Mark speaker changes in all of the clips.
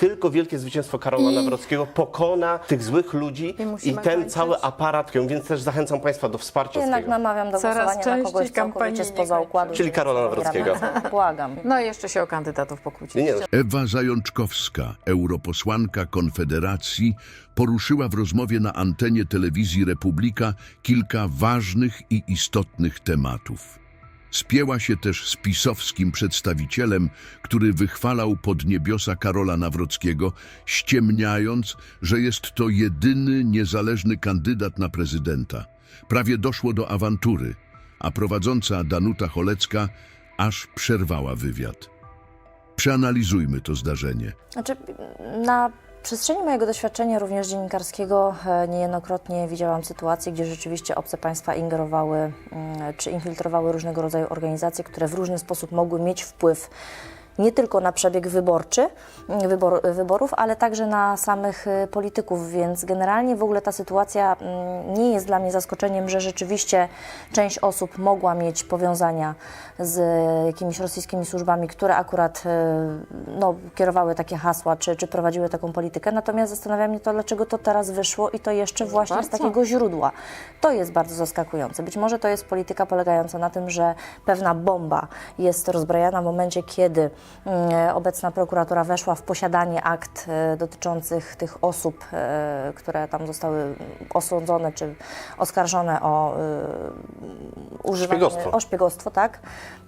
Speaker 1: tylko wielkie zwycięstwo Karola
Speaker 2: I-
Speaker 1: Nawrockiego pokona tych złych ludzi
Speaker 2: I
Speaker 1: i, ten
Speaker 2: kończyć.
Speaker 1: cały aparat, więc też zachęcam Państwa do wsparcia
Speaker 3: Jednak
Speaker 1: tego.
Speaker 3: namawiam do
Speaker 2: Coraz
Speaker 3: głosowania na kogoś
Speaker 2: kampanii
Speaker 3: całkowicie spoza układu.
Speaker 1: Czyli Karola Nawrockiego.
Speaker 3: Błagam.
Speaker 2: No i jeszcze się o kandydatów pokłócić.
Speaker 1: Nie,
Speaker 4: Ewa Zajączkowska, europosłanka Konfederacji, poruszyła w rozmowie na antenie telewizji Republika kilka ważnych i istotnych tematów. Spięła się też z pisowskim przedstawicielem, który wychwalał pod niebiosa Karola Nawrockiego, ściemniając, że jest to jedyny niezależny kandydat na prezydenta. Prawie doszło do awantury, a prowadząca Danuta Cholecka aż przerwała wywiad. Przeanalizujmy to zdarzenie.
Speaker 3: Znaczy, na przestrzeni mojego doświadczenia również dziennikarskiego e, niejednokrotnie widziałam sytuacje, gdzie rzeczywiście obce państwa ingerowały mm, czy infiltrowały różnego rodzaju organizacje, które w różny sposób mogły mieć wpływ nie tylko na przebieg wyborczy, mm, wybor, wyborów, ale także na samych y, polityków, więc generalnie w ogóle ta sytuacja mm, nie jest dla mnie zaskoczeniem, że rzeczywiście część osób mogła mieć powiązania z jakimiś rosyjskimi służbami, które akurat y, no, kierowały takie hasła, czy, czy prowadziły taką politykę. Natomiast zastanawia mnie to, dlaczego to teraz wyszło i to jeszcze właśnie z
Speaker 2: bardzo.
Speaker 3: takiego źródła. To jest bardzo zaskakujące. Być może to jest polityka polegająca na tym, że pewna bomba jest rozbrajana w momencie, kiedy obecna prokuratura weszła w posiadanie akt e, dotyczących tych osób, e, które tam zostały osądzone czy oskarżone o e, używanie,
Speaker 1: Szpiegostwo.
Speaker 3: o szpiegostwo, tak?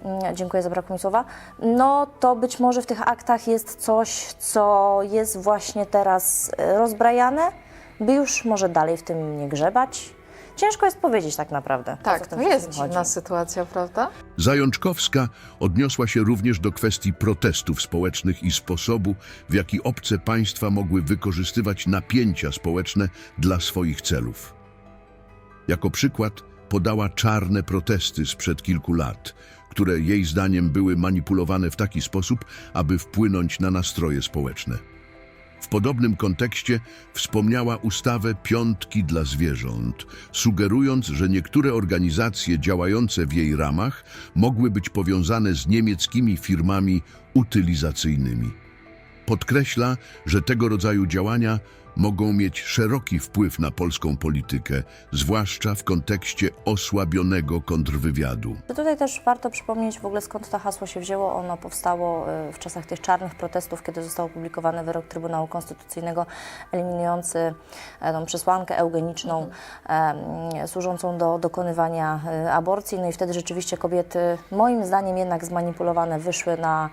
Speaker 3: Mm, Dziękuję, zabrakło mi słowa. No to być może w tych aktach jest coś, co jest właśnie teraz e, rozbrajane, by już może dalej w tym nie grzebać. Ciężko jest powiedzieć tak naprawdę.
Speaker 2: Tak, to jest dziwna
Speaker 3: chodzi.
Speaker 2: sytuacja, prawda?
Speaker 4: Zajączkowska odniosła się również do kwestii protestów społecznych i sposobu, w jaki obce państwa mogły wykorzystywać napięcia społeczne dla swoich celów. Jako przykład podała czarne protesty sprzed kilku lat, które jej zdaniem były manipulowane w taki sposób, aby wpłynąć na nastroje społeczne. W podobnym kontekście wspomniała ustawę Piątki dla Zwierząt, sugerując, że niektóre organizacje działające w jej ramach mogły być powiązane z niemieckimi firmami utylizacyjnymi. Podkreśla, że tego rodzaju działania mogą mieć szeroki wpływ na polską politykę, zwłaszcza w kontekście osłabionego kontrwywiadu.
Speaker 3: To Tutaj też warto przypomnieć w ogóle skąd to hasło się wzięło. Ono powstało y, w czasach tych czarnych protestów, kiedy został opublikowany wyrok Trybunału Konstytucyjnego eliminujący e, tą przesłankę eugeniczną e, służącą do dokonywania e, aborcji. No i wtedy rzeczywiście kobiety, moim zdaniem jednak zmanipulowane, wyszły na,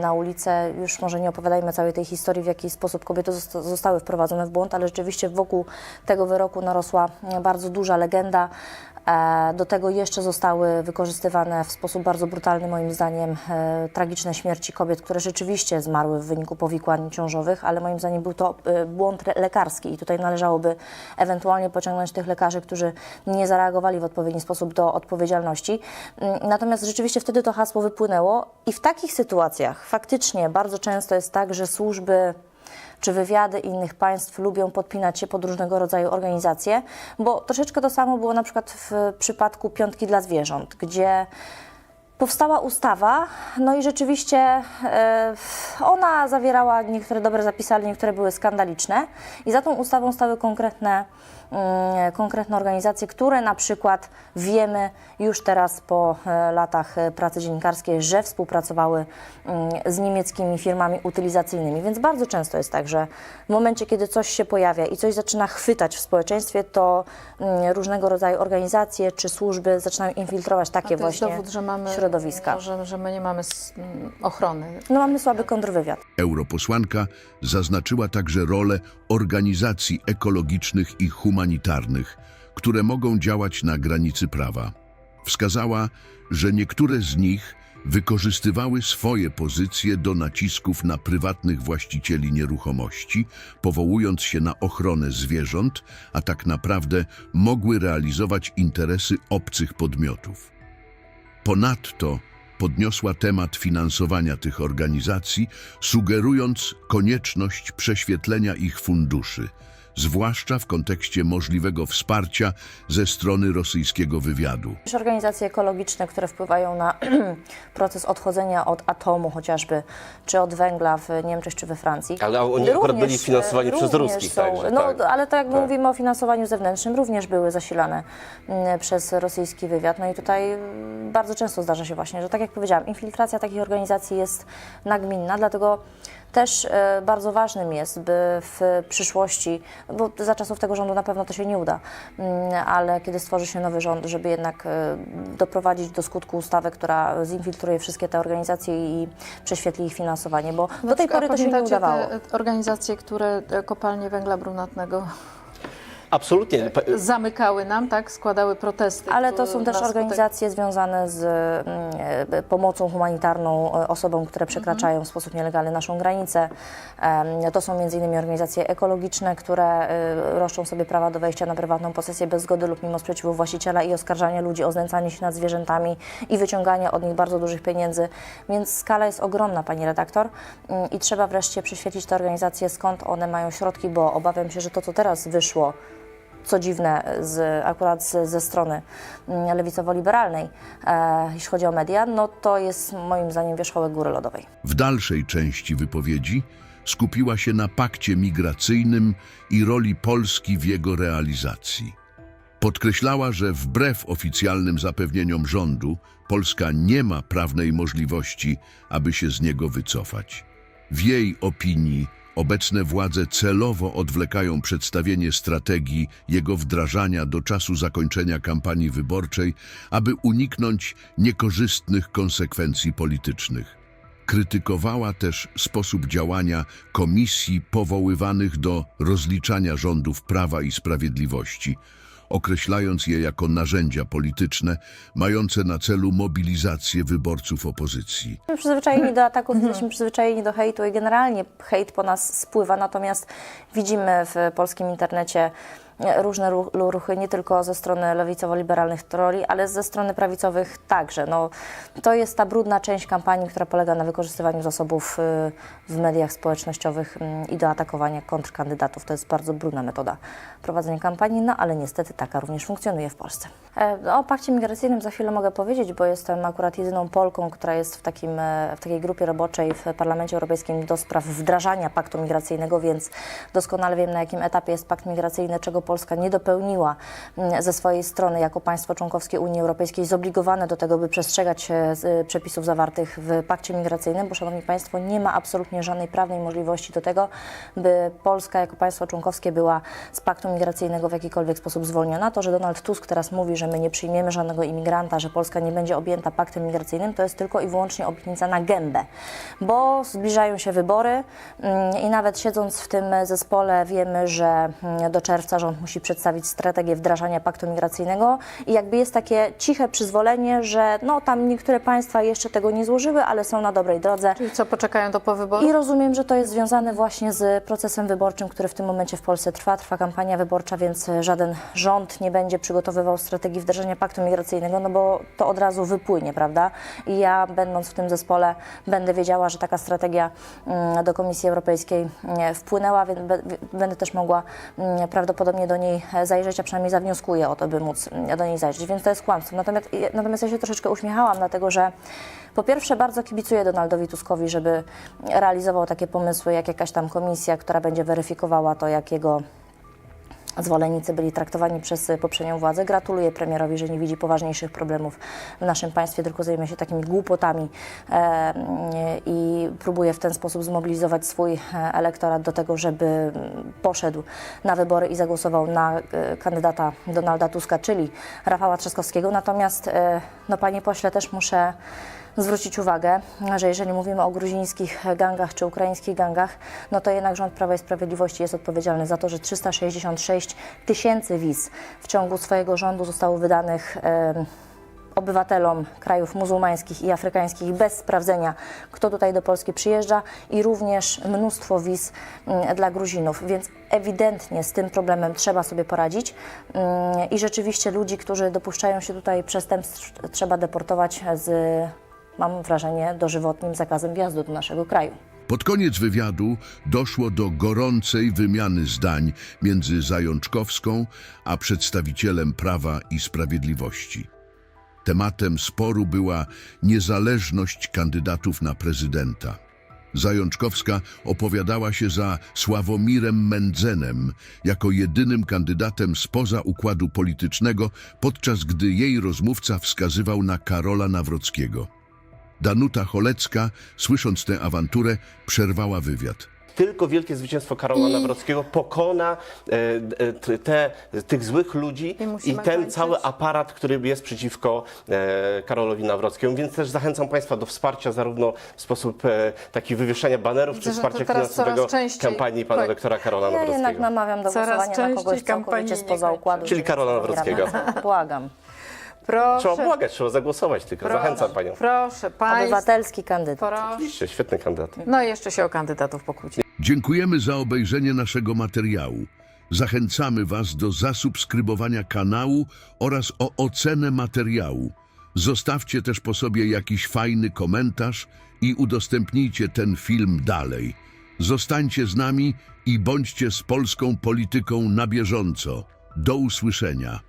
Speaker 3: na ulicę. Już może nie opowiadajmy całej tej historii, w jaki sposób kobiety zosta- zostały wprowadzone w błąd, ale rzeczywiście wokół tego wyroku narosła bardzo duża legenda. E, Do tego jeszcze zostały wykorzystywane w sposób bardzo brutalny, moim zdaniem, e, tragiczne śmierci kobiet, które rzeczywiście zmarły w wyniku powikłań ciążowych, ale moim zdaniem był to e, błąd lekarski i tutaj należałoby ewentualnie pociągnąć tych lekarzy, którzy nie zareagowali w odpowiedni sposób do odpowiedzialności. Mm, Natomiast rzeczywiście wtedy to hasło wypłynęło i w takich sytuacjach faktycznie bardzo często jest tak, że służby czy wywiady innych państw lubią podpinać się pod różnego rodzaju organizacje, bo troszeczkę to samo było na przykład w przypadku Piątki dla Zwierząt, gdzie powstała ustawa, no i rzeczywiście e, ona zawierała niektóre dobre zapisy, ale niektóre były skandaliczne. I za tą ustawą stały konkretne, mm, konkretne organizacje, które na przykład wiemy już teraz po e, latach e, pracy dziennikarskiej, że współpracowały mm, z niemieckimi firmami utylizacyjnymi, więc bardzo często jest tak, że w momencie, kiedy coś się pojawia i coś zaczyna chwytać w społeczeństwie, to mm, różnego rodzaju organizacje czy służby zaczynają infiltrować
Speaker 2: A
Speaker 3: takie
Speaker 2: to jest
Speaker 3: właśnie
Speaker 2: dowód, że mamy,
Speaker 3: środowiska.
Speaker 2: Że, że my nie mamy ochrony.
Speaker 3: No mamy słaby kontrwywiad.
Speaker 4: Europosłanka zaznaczyła także rolę organizacji ekologicznych i humanitarnych, które mogą działać na granicy prawa. Wskazała, że niektóre z nich wykorzystywały swoje pozycje do nacisków na prywatnych właścicieli nieruchomości, powołując się na ochronę zwierząt, a tak naprawdę mogły realizować interesy obcych podmiotów. Ponadto podniosła temat finansowania tych organizacji, sugerując konieczność prześwietlenia ich funduszy, zwłaszcza w kontekście możliwego wsparcia ze strony rosyjskiego wywiadu.
Speaker 3: Też organizacje ekologiczne, które wpływają na proces odchodzenia od atomu chociażby, czy od węgla w Niemczech czy we Francji.
Speaker 1: Ale oni akurat byli finansowani przez
Speaker 3: również
Speaker 1: ruskich,
Speaker 3: są,
Speaker 1: także,
Speaker 3: no,
Speaker 1: tak.
Speaker 3: ale to jak
Speaker 1: Tak.
Speaker 3: mówimy o finansowaniu zewnętrznym, również były zasilane mm, przez rosyjski wywiad. No i tutaj mm, bardzo często zdarza się właśnie, że tak jak powiedziałam, infiltracja takich organizacji jest nagminna, dlatego też e, bardzo ważnym jest, by w przyszłości, bo za czasów tego rządu na pewno to się nie uda, mm, ale kiedy stworzy się nowy rząd, żeby jednak e, doprowadzić do skutku ustawę, która zinfiltruje wszystkie te organizacje i prześwietli ich finansowanie, bo do tej pory to się nie udawało.
Speaker 2: te organizacje, które e, kopalnie węgla brunatnego
Speaker 1: Absolutnie. Pa-
Speaker 2: zamykały nam, tak? Składały protesty.
Speaker 3: Ale to są też organizacje związane z mm, e, pomocą humanitarną e, osobom, które przekraczają w sposób nielegalny naszą granicę. To są m.in. organizacje ekologiczne, które e, roszczą sobie prawa do wejścia na prywatną posesję bez zgody lub mimo sprzeciwu właściciela i oskarżania ludzi o znęcanie się nad zwierzętami i wyciągania od nich bardzo dużych pieniędzy. Więc skala jest ogromna, pani redaktor. Mm, I trzeba wreszcie przyświetlić te organizacje, skąd one mają środki, bo obawiam się, że to, co teraz wyszło, co dziwne, z, akurat z, ze strony mm, lewicowo-liberalnej, e, jeśli chodzi o media, no to jest moim zdaniem wierzchołek góry lodowej.
Speaker 4: W dalszej części wypowiedzi skupiła się na pakcie migracyjnym i roli Polski w jego realizacji. Podkreślała, że wbrew oficjalnym zapewnieniom rządu, Polska nie ma prawnej możliwości, aby się z niego wycofać. W jej opinii obecne władze celowo odwlekają przedstawienie strategii jego wdrażania do czasu zakończenia kampanii wyborczej, aby uniknąć niekorzystnych konsekwencji politycznych. Krytykowała też sposób działania komisji powoływanych do rozliczania rządów Prawa i Sprawiedliwości, określając je jako narzędzia polityczne mające na celu mobilizację wyborców opozycji.
Speaker 3: Jesteśmy przyzwyczajeni do ataków, jesteśmy przyzwyczajeni do hejtu i generalnie hejt po nas spływa, natomiast widzimy w polskim internecie różne ru- ruchy, nie tylko ze strony lewicowo-liberalnych troli, ale ze strony prawicowych także. No, to jest ta brudna część kampanii, która polega na wykorzystywaniu zasobów y, w mediach społecznościowych y, i do atakowania kontrkandydatów. To jest bardzo brudna metoda prowadzenia kampanii, no ale niestety taka również funkcjonuje w Polsce. E, O pakcie migracyjnym za chwilę mogę powiedzieć, bo jestem akurat jedyną Polką, która jest w, takim, e, w takiej grupie roboczej w Parlamencie Europejskim do spraw wdrażania paktu migracyjnego, więc doskonale wiem na jakim etapie jest pakt migracyjny, czego Polska nie dopełniła mm, ze swojej strony jako państwo członkowskie Unii Europejskiej, zobligowane do tego, by przestrzegać e, e, przepisów zawartych w pakcie migracyjnym, bo Szanowni Państwo, nie ma absolutnie żadnej prawnej możliwości do tego, by Polska jako państwo członkowskie była z paktu migracyjnego w jakikolwiek sposób zwolniona. To, że Donald Tusk teraz mówi, że my nie przyjmiemy żadnego imigranta, że Polska nie będzie objęta paktem migracyjnym, to jest tylko i wyłącznie obietnica na gębę, bo zbliżają się wybory mm, i nawet siedząc w tym zespole wiemy, że mm, do czerwca rząd musi przedstawić strategię wdrażania paktu migracyjnego i jakby jest takie ciche przyzwolenie, że no tam niektóre państwa jeszcze tego nie złożyły, ale są na dobrej drodze.
Speaker 2: Czyli co, poczekają do po wyborów?
Speaker 3: I rozumiem, że to jest związane właśnie z procesem wyborczym, który w tym momencie w Polsce trwa. Trwa kampania wyborcza, więc żaden rząd nie będzie przygotowywał strategii wdrażania paktu migracyjnego, no bo to od razu wypłynie, prawda? I ja, będąc w tym zespole, będę wiedziała, że taka strategia mm, do Komisji Europejskiej mm, wpłynęła, więc będę też mogła mm, prawdopodobnie do niej zajrzeć, a przynajmniej zawnioskuję o to, by móc do niej zajrzeć, więc to jest kłamstwo. Natomiast, natomiast ja się troszeczkę uśmiechałam, dlatego że po pierwsze, bardzo kibicuję Donaldowi Tuskowi, żeby realizował takie pomysły, jak jakaś tam komisja, która będzie weryfikowała to, jak jego zwolennicy byli traktowani przez poprzednią władzę. Gratuluję premierowi, że nie widzi poważniejszych problemów w naszym państwie, tylko zajmuje się takimi głupotami e, i próbuje w ten sposób zmobilizować swój e, elektorat do tego, żeby poszedł na wybory i zagłosował na e, kandydata Donalda Tuska, czyli Rafała Trzaskowskiego. Natomiast, no panie pośle, też muszę zwrócić uwagę, że jeżeli mówimy o gruzińskich gangach czy ukraińskich gangach, no to jednak rząd Prawa i Sprawiedliwości jest odpowiedzialny za to, że 366 tysięcy wiz w ciągu swojego rządu zostało wydanych obywatelom krajów muzułmańskich i afrykańskich bez sprawdzenia, kto tutaj do Polski przyjeżdża i również mnóstwo wiz mm, dla Gruzinów, więc ewidentnie z tym problemem trzeba sobie poradzić Mm, i rzeczywiście ludzi, którzy dopuszczają się tutaj przestępstw trzeba deportować z, mam wrażenie, dożywotnim zakazem wjazdu do naszego kraju.
Speaker 4: Pod koniec wywiadu doszło do gorącej wymiany zdań między Zajączkowską a przedstawicielem Prawa i Sprawiedliwości. Tematem sporu była niezależność kandydatów na prezydenta. Zajączkowska opowiadała się za Sławomirem Mędzenem jako jedynym kandydatem spoza układu politycznego, podczas gdy jej rozmówca wskazywał na Karola Nawrockiego. Danuta Cholecka, słysząc tę awanturę, przerwała wywiad.
Speaker 1: Tylko wielkie zwycięstwo Karola
Speaker 2: I-
Speaker 1: Nawrockiego pokona e, e, t- te, tych złych ludzi
Speaker 2: I
Speaker 1: ten
Speaker 2: kończyć.
Speaker 1: cały aparat, który jest przeciwko e, Karolowi Nawrockiemu. Więc też zachęcam Państwa do wsparcia zarówno w sposób e, taki wywieszenia banerów,
Speaker 2: Widzę,
Speaker 1: czy wsparcia finansowego kampanii pana doktora Karola
Speaker 3: Ja
Speaker 1: Nawrockiego.
Speaker 3: jednak namawiam do
Speaker 2: Coraz
Speaker 3: głosowania na kogoś
Speaker 2: kampanii
Speaker 3: całkowicie spoza
Speaker 2: kończy.
Speaker 3: układu.
Speaker 1: Czyli Karola Nawrockiego.
Speaker 3: Błagam.
Speaker 2: Proszę,
Speaker 1: Trzeba błagać, trzeba zagłosować tylko. Zachęcam Panią.
Speaker 2: proszę Państwa.
Speaker 3: Obywatelski kandydat.
Speaker 2: Proszę.
Speaker 1: Oczywiście, świetny kandydat.
Speaker 2: No i jeszcze się o kandydatów pokłóci.
Speaker 4: Dziękujemy za obejrzenie naszego materiału. Zachęcamy Was do zasubskrybowania kanału oraz o ocenę materiału. Zostawcie też po sobie jakiś fajny komentarz i udostępnijcie ten film dalej. Zostańcie z nami i bądźcie z polską polityką na bieżąco. Do usłyszenia.